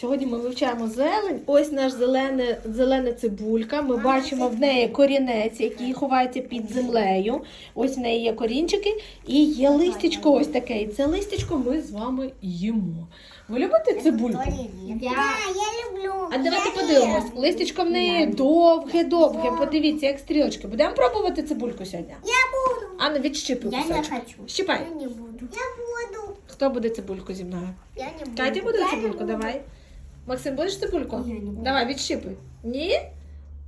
Сьогодні ми вивчаємо зелень. Ось наш зелене, зелена цибулька. Ми бачимо в неї корінець, який ховається під землею. Ось в неї є корінчики і є листячко ось таке. І це листячко ми з вами їмо. Ви любите цибульку? Я люблю. А давайте подивимось. Листячко в неї довге-довге. Подивіться, як стрілочки. Будемо пробувати цибульку сьогодні. Я буду. Ану, відщипуй Я не кусочок. хочу. Щипай. не буду. Я буду. Хто буде цибульку зі мною? Я не буду. Катя буде цибульку, давай. Максим, будеш цибульку? Ні, не буду. Давай, відщипуй. Ні?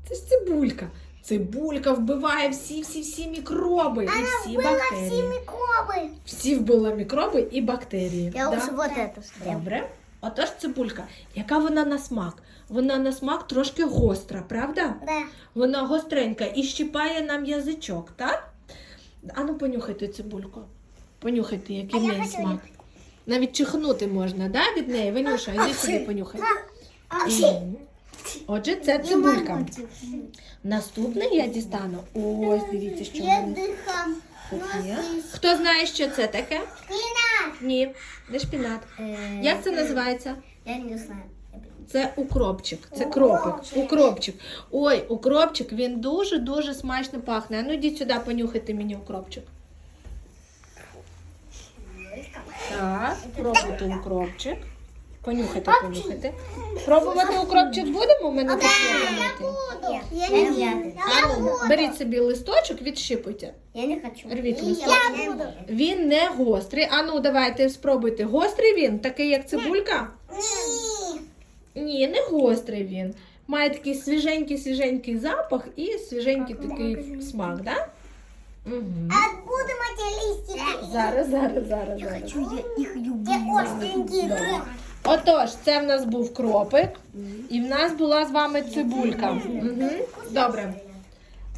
Це ж цибулька. Цибулька вбиває всі-всі-всі мікроби і всі Было бактерії. все микробы. Всі вбила мікроби і бактерії. Я Да? лучше вот это съем. Добре. Отож цибулька. Яка вона на смак? Вона на смак трошки гостра, правда? Да. Вона гостренька і щипає нам язичок, так? Ану, понюхайте цибульку. Понюхайте, який А в я неї хочу смак. Навіть чихнути можна, да, від неї? Ванюша, іди сюди понюхай. М. Отже, це цибулька. Наступне я дістану. Ось, дивіться, що в мене тут є. Хто знає, що це таке? Ні, не шпінат. Як це називається? Я не знаю. Це укропчик, це кропик. Укропчик. Ой, укропчик, він дуже-дуже смачно пахне. А ну йдіть сюди, понюхайте мені укропчик. Так, пробуйте укропчик. Понюхайте, понюхайте. Пробувати укропчик будемо? У мене тут є маленький. Я не буду. А ну, беріть собі листочок, відшипуйте. Я не хочу. Рвіть Я буду. Він не гострий. А ну, давайте спробуйте. Гострий він, такий як цибулька? Ні, не гострий він. Має такий свіженький свіженький запах і свіженький такий смак, так? Угу. Откуда эти листики? Зараз, зараз, зараз, зараз. Я их люблю. Те остренькие. Отож, це в нас був кропик, і в нас була з вами цибулька. Угу. Добре.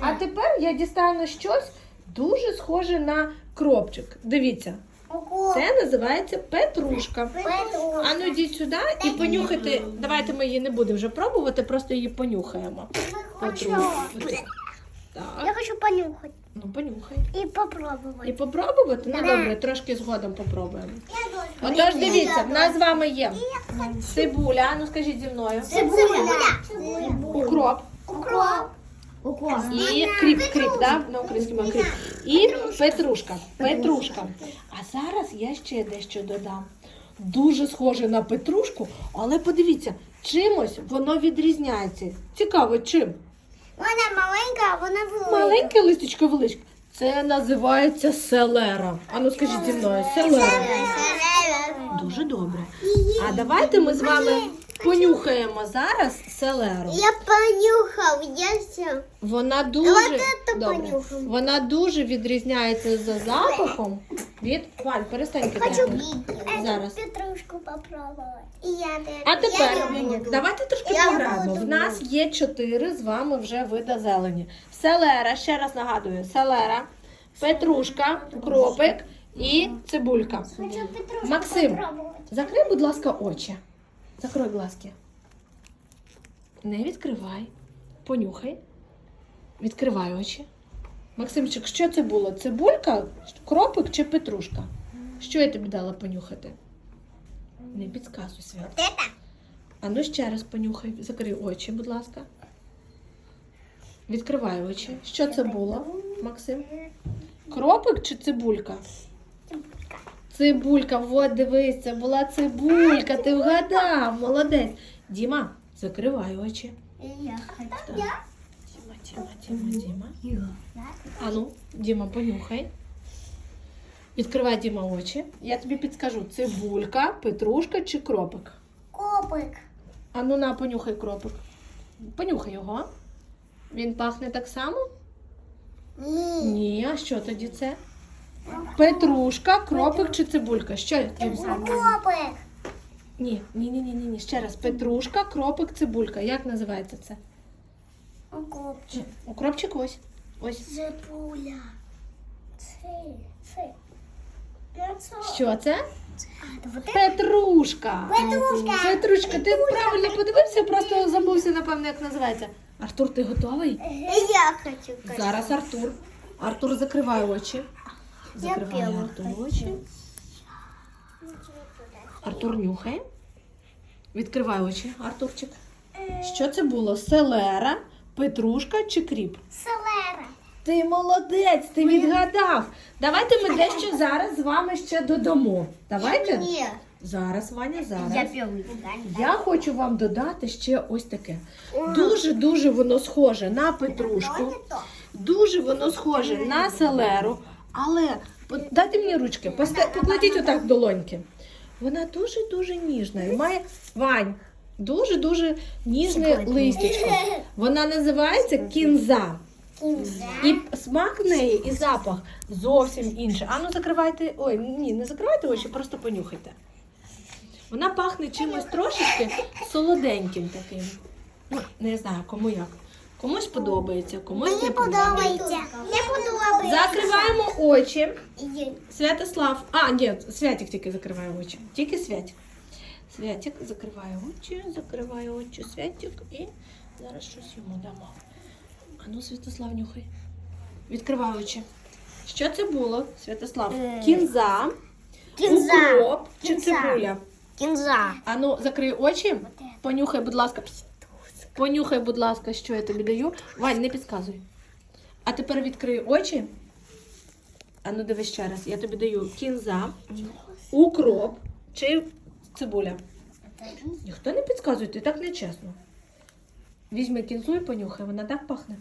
А тепер я дістану щось дуже схоже на кропчик. Дивіться, це називається петрушка. Поэтому А ну йдіть сюди і понюхайте. Давайте ми її не будемо вже пробувати, просто її понюхаємо. Петрушку. Так, я хочу понюхать ну понюхай. и попробовать. І попробувати? Ну Да. добре, трошки згодом попробуємо. Отож, дивіться, в нас з вами є цибуля, ну скажіть зі мною. Цибуля. Укроп Укроп. Укроп. і кріп, кріп, да? на українському кріп. І петрушка. Петрушка. А зараз я ще дещо додам. Дуже схоже на петрушку, але подивіться, чимось воно відрізняється. Цікаво, чим? Вона маленька, а вона велика. Маленьке листочка величке. Це називається селера. А ну скажіть зі мною, селера. Дуже добре. А давайте ми з вами понюхаємо зараз селеру. Я понюхав, я все. Вона дуже це добре. Вона дуже відрізняється за запахом від Валь, перестань кидати. Зараз. петрушку попробовать. І я теж. А тепер Я не буду. давайте трошки Я пограємо. буду. В нас є чотири з вами вже вида зелені. Селера, ще раз нагадую, селера, петрушка, кропик і цибулька. Хочу петрушку Максим. Закрий, будь ласка, очі. Закрой глазки. Не відкривай. Понюхай. Відкривай очі. Максимчик, що це було? Цибулька, кропик чи петрушка? Що я тобі дала понюхати? Не підказуй свят. А ну ще раз понюхай. Закрий очі, будь ласка. Відкривай очі. Що це було, Максим? Кропик чи цибулька? Цибулька, от дивись, це була цибулька, ти вгадав, молодець. Діма, закривай очі. Я хочу. Діма, Діма, Діма, Діма. А ну, Діма, понюхай. Відкривай Діма очі. Я тобі підскажу: цибулька, петрушка чи кропик? Копик. А ну на, понюхай кропик. Понюхай його. Він пахне так само? Ні. Ні, а що тоді це? Петрушка, кропик чи цибулька? Що? Дім? Копик. Ні, ні, ні, ні, ні, ні. Ще раз. Петрушка, кропик, цибулька. Як називається це? Копчик. Укропчик ось. Ось. Цибуля. Це. Ну. Що це? Петрушка. Петрушка. Петрушка, ти правильно подивився, просто забувся, напевно, як називається. Артур, ти готовий? Я хочу. Зараз Артур. Артур, закривай очі. Закривай первый Артур очі. Артур нюхає. Відкривай очі, Артурчик. Що це було? Селера, петрушка чи кріп? Селера. Ти молодець, ти відгадав. Давайте ми дещо зараз з вами ще додамо. Давайте. Ні. Зараз, Ваня, зараз. Я первый. Я хочу вам додати ще ось таке. Дуже-дуже воно схоже на петрушку. Дуже воно схоже на селеру. Але дайте мені ручки, покладіть отак в долоньки. Вона дуже-дуже ніжна. І має Вань, дуже-дуже ніжне листячко. Вона називається кінза. Кінза. І смак в неї, і запах зовсім інший. Ану, закривайте. Ой, ні, не закривайте очі, просто понюхайте. Вона пахне чимось трошечки солоденьким таким. Ну, не знаю, кому як. Комусь подобається, комусь Мені не подобається. подобається. Не подобається. Закриваємо очі. Святослав. А, ні, Святик тільки закриває очі. Тільки Святик. Святик закриває очі, закриває очі Святик і зараз щось йому дамо. А ну, Святослав, нюхай. Відкривай очі. Що це було, Святослав? Е. Кінза, Кінза. укроп чи Кінза. цибуля? Кінза. А ну, закрий очі, понюхай, будь ласка. Пс. Понюхай, будь ласка, що я тобі даю. Вань, не підказуй. А тепер відкрий очі. А ну дивись ще раз. Я тобі даю кінза, укроп чи цибуля. Ніхто не підказує, ти так нечесно. Візьми кінзу і понюхай, вона так пахне.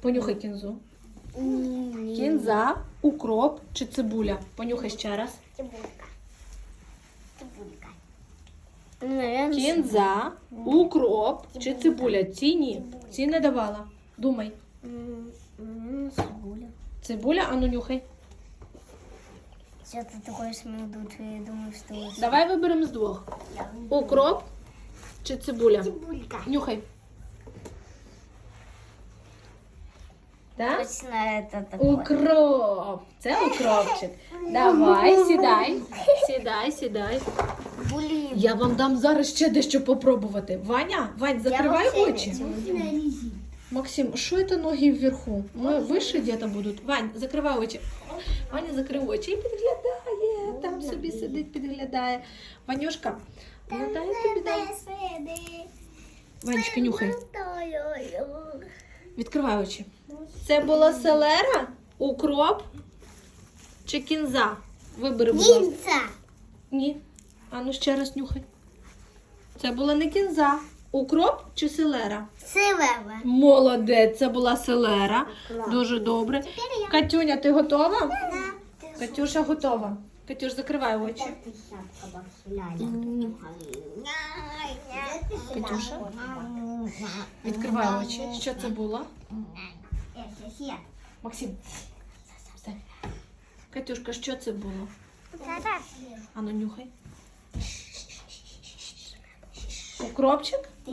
Понюхай кінзу. Кінза, укроп чи цибуля. Понюхай ще раз. Цибулька. Кінза, укроп чи цибуля. Ці ні. Ці не давала. Думай. Цибуля. Цибуля, а ну нюхай. Что ты такой смелдут, я думаю, что... Давай виберемо з двох. Укроп чи цибуля. Цибулька. Нюхай. Так? Точно это такое. Укроп. Це укропчик. Давай, сідай. Сідай, сідай. Блин. Я вам дам зараз ще дещо попробувати. Ваня, Вань, закривай очі. Максим, що це ноги вверху? Ми вище где-то будуть. Вань, закривай очі. Ваня закрив очі і підглядає. Там собі сидить, підглядає. Ванюшка, ну дай я тобі дам. Ванечка, нюхай. Відкривай очі. Це була селера, укроп чи кінза? Вибери, будь ласка. Ні. А ну ще раз нюхай. Це була не кінза. Укроп чи селера? Сивева. Молодець, це була селера. Дуже добре. Катюня, ти готова? Катюша готова. Катюш, закривай очі. Катюша? Відкривай очі. Що це було? Максим. Катюшка, що це було? Ану, нюхай. Укропчик? Ти.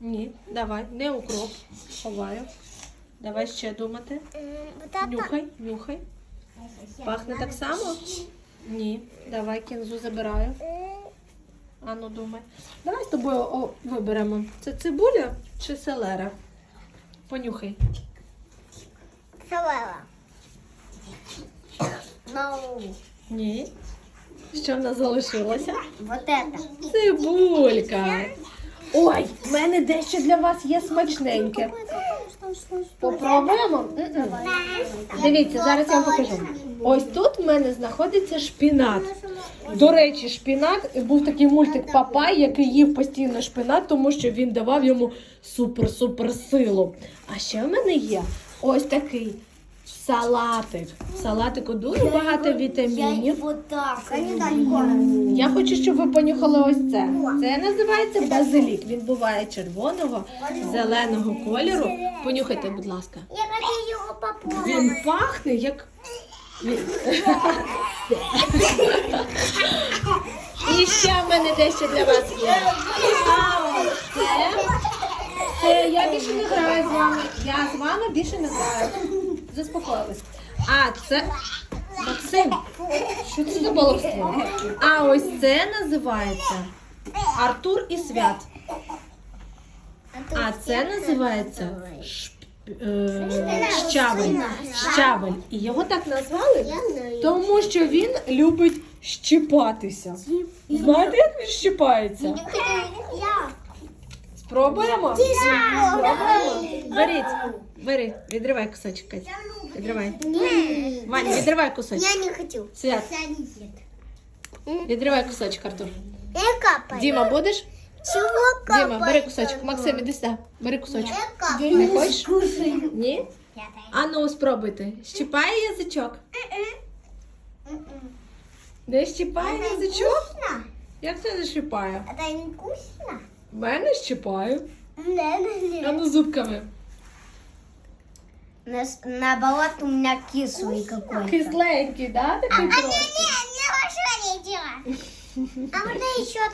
Ні, давай, не укроп. Ховаю. Давай ще думати. Нюхай, нюхай. Пахне так само? Ні. Давай кінзу забираю. Ану, думай. Давай з тобою о, виберемо. Це цибуля чи селера? Понюхай. Сивева. Ну, Ні. Що в нас залишилося? вот это. Цибулька. Ой, в мене дещо для вас є смачненьке. Попробуємо? М-м. Дивіться, зараз я вам покажу. Ось тут в мене знаходиться шпінат. До речі, шпінат був такий мультик Папай, який їв постійно шпінат, тому що він давав йому супер-супер силу. А ще в мене є ось такий салатик. В салатику дуже багато вітамінів. Я хочу, щоб ви понюхали ось це. Це називається базилік. Він буває червоного, зеленого кольору. Понюхайте, будь ласка. Я хочу його попробувати. Він пахне як. І ще в мене дещо для вас є. А ось це. Це я більше не граю з вами. Я з вами більше не граю. Заспокоїлись. А це. Максим, що це за баловство? А ось це називається Артур і Свят. А це називається шп- е, щавель. Щавель. І його так назвали, тому що він любить щипатися. Знаєте, як він щипається? Спробуємо? Спробуємо? Беріть, бери, відривай кусочок, Катя. Відривай. Нет. Ваня, відривай кусочок. Я не хочу. Свят, відривай кусочок, Артур. Я капаю. Діма, будеш? Чего капать? Діма, бери кусочок. Максим, іди сюди. Бери кусочок. Я капаю. Не хочеш? Ні? А ну, спробуйте. Щипає язичок? Не щипає язичок? Вкусно? Як це не щипає? Это не вкусно? Мене щипаю. Да, да, А ну зубками. Наоборот, у меня кислый какой-то. Кисленький, да? Такой а, а, не, не у меня ваше не еще